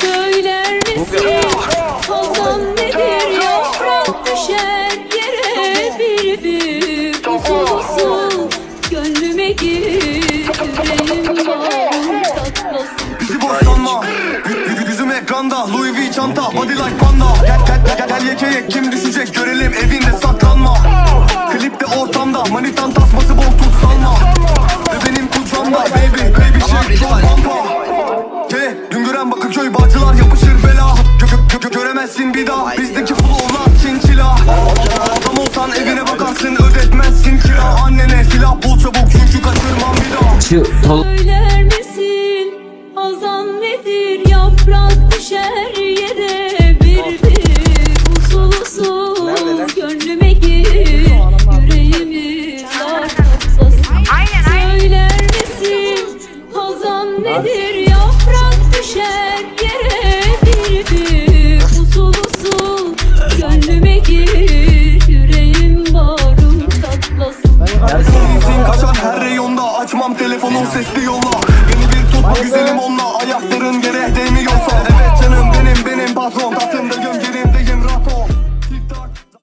Söyler misin? Hazan nedir yaprak düşer yere? Bir büyük uzun Gönlüme gir yüreğim bağım çatlasın Bizi boş sanma Yüzüm ekranda Louis V çanta Body like panda. Gel gel gel, gel yekeye kim düşecek görelim evinde saklanma. Klipte ortamda manitan tasması bol tut salma. Ve benim kucağımda baby baby şey çok bağcılar yapışır bela. Gö gö gö göremezsin bir daha. Bizdeki flowlar çinçila. Adam olsan evine bakarsın ödetmezsin kira. Annene silah bul çabuk çünkü kaçırmam bir daha. Söyler misin? Hazan nedir? Yaprak düşer yere. Bir büyük usul usul Gönlüme gir. Yüreğimi sar Söyler misin? Hazan nedir? Yaprak düşer kaçar her reyonda Açmam telefonun sesli yolla. Beni bir tutma güzelim